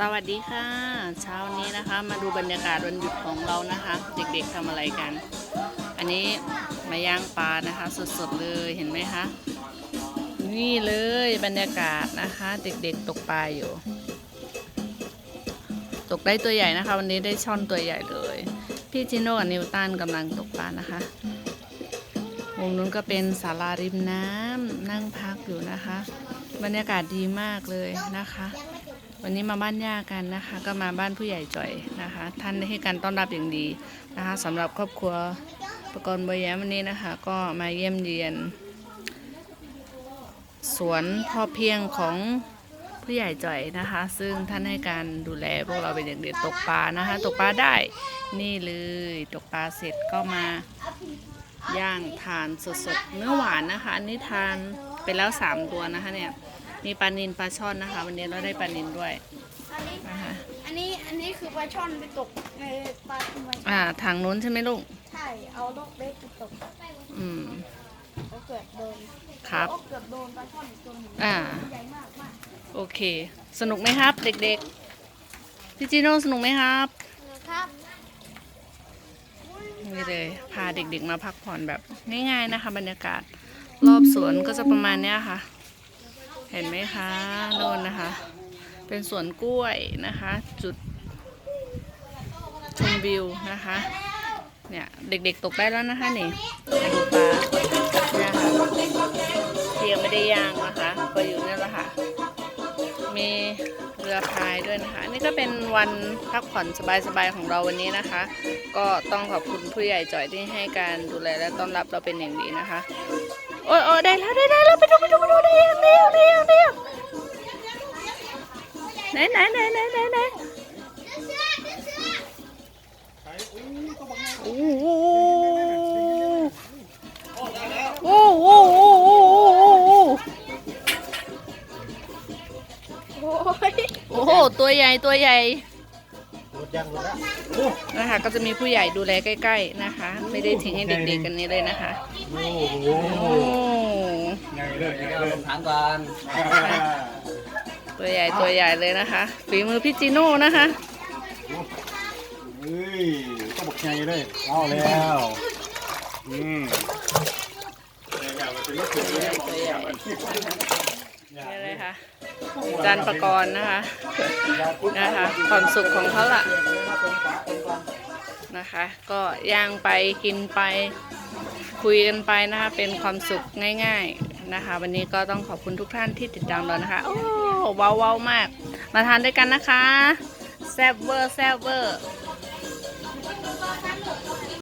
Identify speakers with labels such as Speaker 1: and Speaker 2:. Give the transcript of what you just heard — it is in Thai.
Speaker 1: สวัสดีค่ะ เช้านี้นะคะมาดูบรรยากาศวันหยุดของเรานะคะ เด็กๆทำอะไรกัน อันนี้มาย่างปลานะคะ สดๆเลยเห็นไหมคะนี่เลยบรรยากาศนะคะ เด็กๆตกปลาอยู่ ตกได้ตัวใหญ่นะคะ วันนี้ได้ช่อนตัวใหญ่เลย พี่จิโน่กับนิวตันกำลังตกปลานะคะวงนู้นก็เป็นศาลาริมน้ำนั่งพักอยู่นะคะ บรรยากาศดีมากเลยนะคะ วันนี้มาบ้านย่ากันนะคะ ก็มาบ้านผู้ใหญ่จ่อยนะคะ ท่านได้ให้การต้อนรับอย่างดีนะคะสำหรับครอบครัวประกรณ์บยแย้มวันนี้นะคะ ก็มาเยี่ยมเยียน สวนพ่อเพียงของผู้ใหญ่จ่อยนะคะ ซึ่งท่านให้การดูแลพวกเราเป็นอย่างดีตกปลานะคะ ตกปลาได้นี่เลยตกปลาเสร็จก็มาย่างทานสดๆเนื้อหวานนะคะอันนี้ทานไปแล้วสามตัวนะคะเนี่ย มีปลานินปลาช่อนนะคะ วันนี้เราได้ปลานินด้วย
Speaker 2: อันนี้
Speaker 1: นะคะ
Speaker 2: อันนี้อันนี้คือปลาช่อนไปตกในปลาทำไม
Speaker 1: อ่าทางนู้นใช่ไหมลูก
Speaker 2: ใช่เอาลูกเล็กไปตก
Speaker 1: อืม
Speaker 2: เขาเกือบโดน
Speaker 1: ครับ
Speaker 2: เขาเกือบโดนปลาช่อนอีกตัวหนึ่ง
Speaker 1: อ่า
Speaker 2: ใหญ่มากมาก
Speaker 1: โอเค สนุกไหมครับ เด็กๆพี่จีโน่สนุกไหมครับ
Speaker 2: ครับ
Speaker 1: นี่เลยพาเด็กๆมาพักผ่อนแบบง่ายๆนะคะ บรรยากาศรอบสวนก็จะประมาณเนี้ยค่ะ เห็นไหมคะโน่นนะคะ เป็นสวนกล้วยนะคะ จุดชมวิวนะคะ เนี่ยเด็กๆตกได้แล้วนะคะนี่มาดูปลาเนี่ยค่ะที่ยังไม่ได้ย่างนะคะ ก็อยู่นี่แหละค่ะ มีเรือพายด้วยนะคะอันนี่ก็เป็นวันพักผ่อนสบายๆของเราวันนี้นะคะ ก็ต้องขอบคุณผู้ใหญ่จ่อยที่ให้การดูแลและต้อนรับเราเป็นอย่างดีนะคะ โอ้ยโอ้ยได้แล้วได้แล้วไปดูไปดูไปดูได้ ไหนไหนไหนไหนไหนไหนโอ้โหโอ้โหโอ้โหโอ้โหโอ้โห
Speaker 2: โอ้ย
Speaker 1: โอ้โหตัวใหญ่ตัวใหญ่นะคะก็จะมีผู้ใหญ่ดูแลใกล้ ๆนะคะ ไม่ได้ทิ้งให้เด็กๆกันนี้เลยนะคะ
Speaker 3: โห
Speaker 1: โอ้
Speaker 3: ไงเลยไงเลย
Speaker 4: ถามก่อน
Speaker 1: ตัวใหญ่ตัวใหญ่เลยนะคะ ฝีมือพี่จิโน่นะคะ
Speaker 3: เฮ้ยก็บอกไงเลยเอาแล้วอืม
Speaker 1: นี่เลยค่ะจานประกรณ์นะคะนะคะ ความสุขของเขาล่ะนะคะ ก็ย่างไปกินไปคุยกันไปนะคะ เป็นความสุขง่าย ๆนะคะ วันนี้ก็ต้องขอบคุณทุกท่านที่ติดตามเรานะคะโอ้ ว้าวๆมาก มาทานด้วยกันนะคะแซ่บเวอร์แซ่บเวอร์